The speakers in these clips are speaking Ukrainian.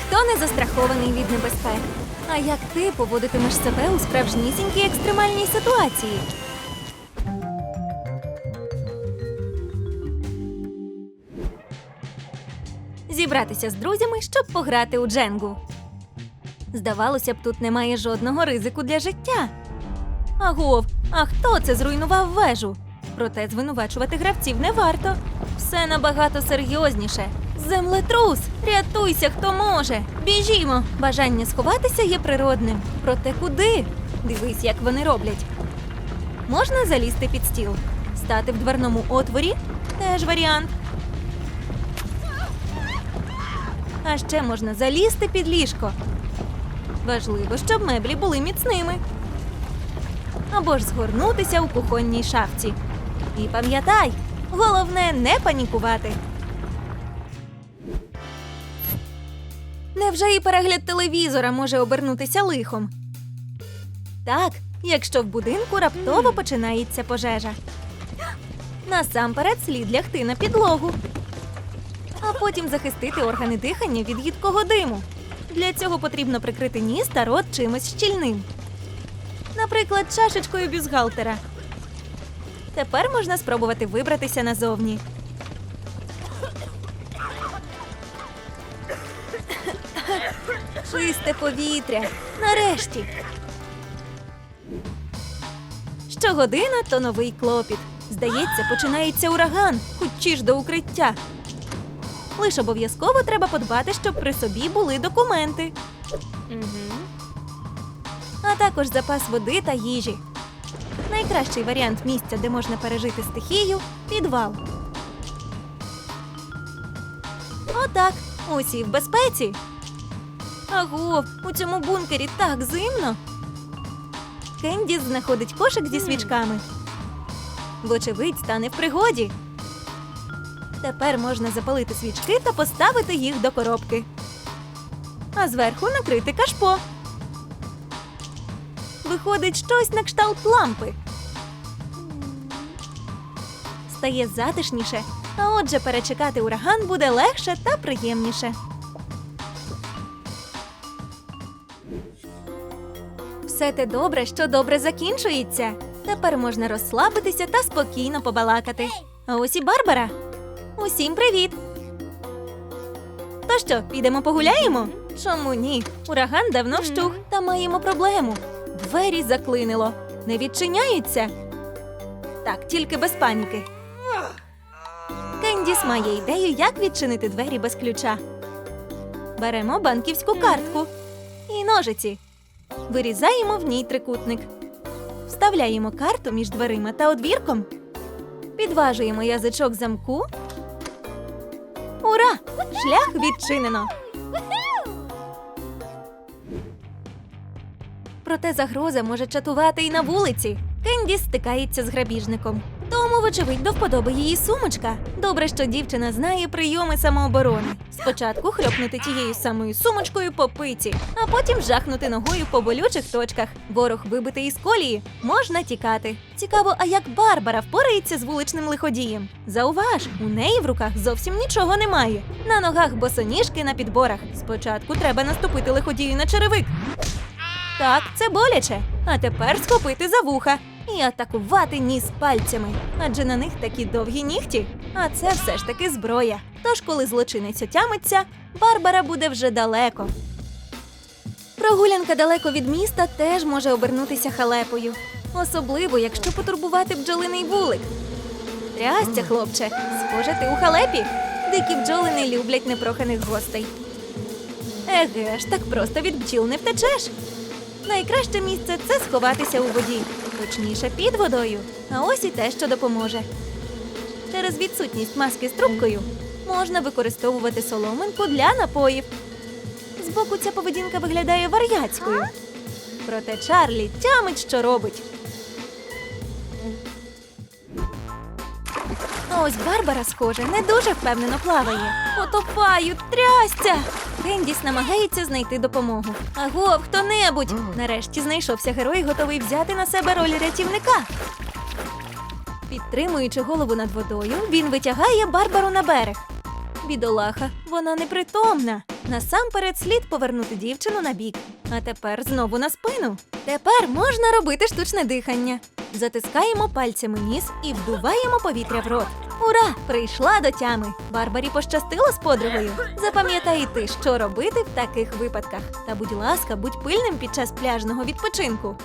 Ніхто не застрахований від небезпек. А як ти поводитимеш себе у справжнісінькій екстремальній ситуації? Зібратися з друзями, щоб пограти у дженгу. Здавалося б, тут немає жодного ризику для життя. Агов, а хто це зруйнував вежу? Проте звинувачувати гравців не варто. Все набагато серйозніше. Землетрус! Рятуйся, хто може! Біжімо! Бажання сховатися є природним. Проте куди? Дивись, як вони роблять. Можна залізти під стіл. Стати в дверному отворі теж варіант. А ще можна залізти під ліжко. Важливо, щоб меблі були міцними. Або ж згорнутися у кухонній шафці. І пам'ятай, головне не панікувати. Невже і перегляд телевізора може обернутися лихом? Так, якщо в будинку раптово починається пожежа. Насамперед слід лягти на підлогу, а потім захистити органи дихання від їдкого диму. Для цього потрібно прикрити ніс та рот чимось щільним. Наприклад, чашечкою бюстгальтера. Тепер можна спробувати вибратися назовні. Чисте повітря. Нарешті. Щогодина то новий клопіт. Здається, починається ураган. Кучіш до укриття. Лиш обов'язково треба подбати, щоб при собі були документи, а також запас води та їжі. Найкращий варіант місця, де можна пережити стихію підвал. Отак, усі в безпеці. Аго, у цьому бункері так зимно. Кендіс знаходить кошик зі свічками. Вочевидь, стане в пригоді. Тепер можна запалити свічки та поставити їх до коробки. А зверху накрити кашпо. Виходить щось на кшталт лампи. Стає затишніше, а отже, перечекати ураган буде легше та приємніше. Все те добре, що добре закінчується. Тепер можна розслабитися та спокійно побалакати. А ось і Барбара. Усім привіт! То що, підемо погуляємо? Чому ні? Ураган давно вщух, та маємо проблему. Двері заклинило. Не відчиняються. Так, тільки без паніки. Кендіс має ідею, як відчинити двері без ключа. Беремо банківську картку і ножиці. Вирізаємо в ній трикутник. Вставляємо карту між дверима та одвірком. Підважуємо язичок замку. Ура! Шлях відчинено. Проте загроза може чатувати і на вулиці. Кенді стикається з грабіжником. Тому, вочевидь, до вподоби її сумочка. Добре, що дівчина знає прийоми самооборони. Спочатку хльопнути тією самою сумочкою по пиці, а потім жахнути ногою по болючих точках. Ворог вибитий із колії, можна тікати. Цікаво, а як Барбара впорається з вуличним лиходієм? Зауваж, у неї в руках зовсім нічого немає. На ногах босоніжки на підборах. Спочатку треба наступити лиходію на черевик. Так, це боляче. А тепер схопити за вуха і атакувати ніс пальцями. Адже на них такі довгі нігті. А це все ж таки зброя. Тож, коли злочинець отямиться, Барбара буде вже далеко. Прогулянка далеко від міста теж може обернутися халепою. Особливо, якщо потурбувати бджолиний вулик. Трясця, хлопче, схоже, ти у халепі. Дикі бджоли не люблять непроханих гостей. Еге ж, так просто від бджіл не втечеш. Найкраще місце це сховатися у воді, точніше під водою. А ось і те, що допоможе. Через відсутність маски з трубкою можна використовувати соломинку для напоїв. Збоку ця поведінка виглядає вар'яцькою. Проте Чарлі тямить, що робить. А ось Барбара, схоже, не дуже впевнено плаває. Потопаю, трясця! Кендіс намагається знайти допомогу. Агов, хто-небудь! Нарешті знайшовся герой, готовий взяти на себе роль рятівника. Підтримуючи голову над водою, він витягає Барбару на берег. Бідолаха, вона непритомна. Насамперед слід повернути дівчину на бік. А тепер знову на спину. Тепер можна робити штучне дихання. Затискаємо пальцями ніс і вдуваємо повітря в рот. Ура! Прийшла до тями. Барбарі пощастило з подругою. Запам'ятай ти, що робити в таких випадках. Та будь ласка, будь пильним під час пляжного відпочинку.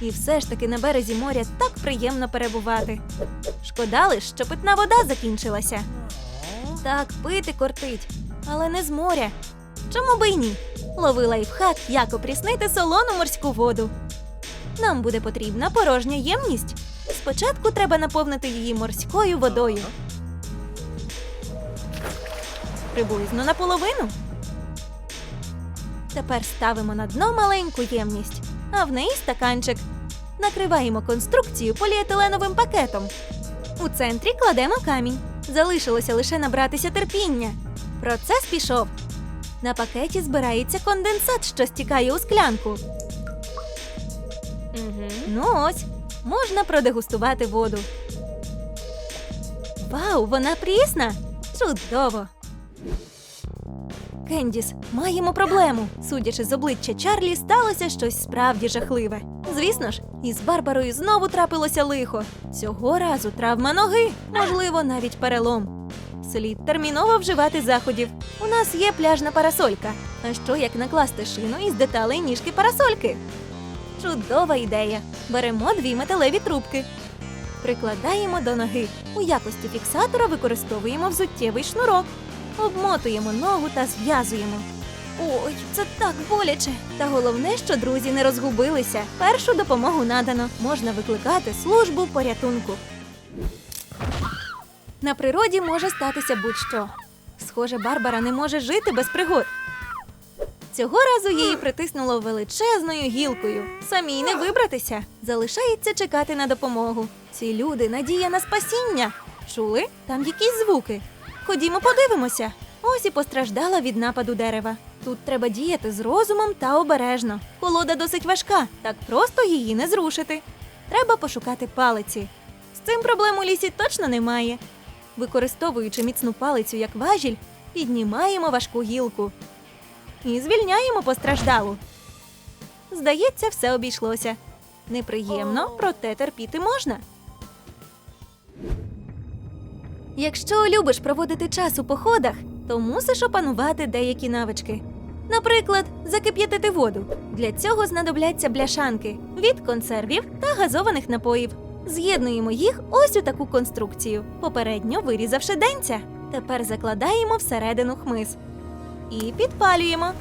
І все ж таки на березі моря так приємно перебувати. Шкода лиш, що питна вода закінчилася. Так, пити кортить, але не з моря. Чому би й ні? Лови лайфхак, як опріснити солону морську воду. Нам буде потрібна порожня ємність. Спочатку треба наповнити її морською водою. Приблизно наполовину. Тепер ставимо на дно маленьку ємність, а в неї стаканчик. Накриваємо конструкцію поліетиленовим пакетом. У центрі кладемо камінь. Залишилося лише набратися терпіння. Процес пішов. На пакеті збирається конденсат, що стікає у склянку. Угу. Ну ось, можна продегустувати воду. Вау, вона прісна! Чудово! Кендіс, маємо проблему. Судячи з обличчя Чарлі, сталося щось справді жахливе. Звісно ж, із Барбарою знову трапилося лихо. Цього разу травма ноги, можливо, навіть перелом. Слід терміново вживати заходів. У нас є пляжна парасолька. А що як накласти шину із деталей ніжки парасольки? Чудова ідея. Беремо дві металеві трубки. Прикладаємо до ноги. У якості фіксатора використовуємо взуттєвий шнурок. Обмотуємо ногу та зв'язуємо. Ой, це так боляче. Та головне, що друзі не розгубилися. Першу допомогу надано. Можна викликати службу порятунку. На природі може статися будь-що. Схоже, Барбара не може жити без пригод. Цього разу її притиснуло величезною гілкою. Самій не вибратися. Залишається чекати на допомогу. Ці люди надія на спасіння. Чули? Там якісь звуки. Ходімо, подивимося. Ось і постраждала від нападу дерева. Тут треба діяти з розумом та обережно. Колода досить важка, так просто її не зрушити. Треба пошукати палиці. З цим проблем у лісі точно немає. Використовуючи міцну палицю як важіль, піднімаємо важку гілку і звільняємо постраждалу. Здається, все обійшлося. Неприємно, проте терпіти можна. Якщо любиш проводити час у походах, то мусиш опанувати деякі навички. Наприклад, закип'ятити воду. Для цього знадобляться бляшанки від консервів та газованих напоїв. З'єднуємо їх ось у таку конструкцію, попередньо вирізавши денця. Тепер закладаємо всередину хмиз і підпалюємо.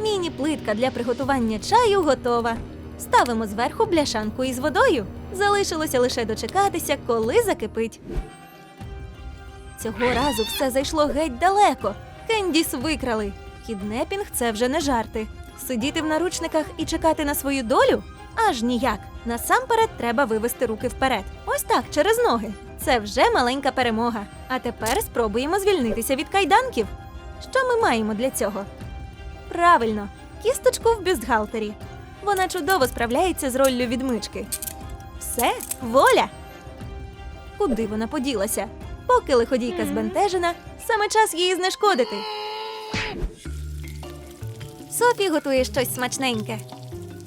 Міні-плитка для приготування чаю готова. Ставимо зверху бляшанку із водою. Залишилося лише дочекатися, коли закипить. Цього разу все зайшло геть далеко. Кендіс викрали. Кіднепінг це вже не жарти. Сидіти в наручниках і чекати на свою долю? Аж ніяк. Насамперед треба вивести руки вперед. Ось так, через ноги. Це вже маленька перемога. А тепер спробуємо звільнитися від кайданків. Що ми маємо для цього? Правильно, кісточку в бюстгальтері. Вона чудово справляється з роллю відмички. Все, воля. Куди вона поділася? Поки лиходійка збентежена, саме час її знешкодити. Софі готує щось смачненьке.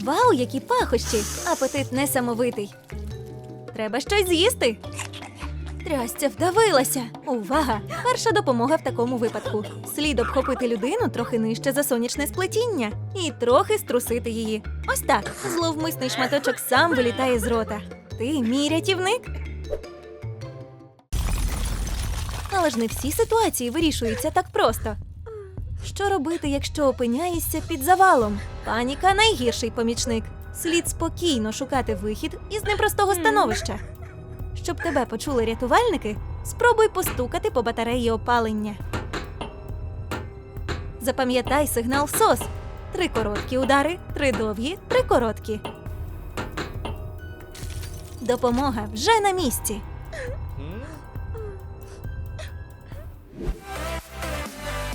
Вау, які пахощі! Апетит несамовитий. Треба щось з'їсти. Трясця вдавилася. Увага! Перша допомога в такому випадку. Слід обхопити людину трохи нижче за сонячне сплетіння і трохи струсити її. Ось так. Зловмисний шматочок сам вилітає з рота. Ти мій рятівник. Але ж не всі ситуації вирішуються так просто. Що робити, якщо опиняєшся під завалом? Паніка найгірший помічник. Слід спокійно шукати вихід із непростого становища. Щоб тебе почули рятувальники, спробуй постукати по батареї опалення. Запам'ятай сигнал СОС. Три короткі удари, три довгі, три короткі. Допомога вже на місці.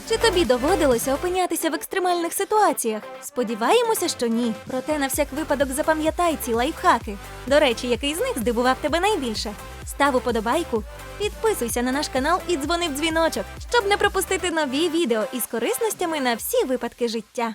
Чи тобі доводилося опинятися в екстремальних ситуаціях? Сподіваємося, що ні. Проте на всяк випадок запам'ятай ці лайфхаки. До речі, який з них здивував тебе найбільше? став уподобайку, підписуйся на наш канал і дзвони в дзвіночок, щоб не пропустити нові відео із корисностями на всі випадки життя.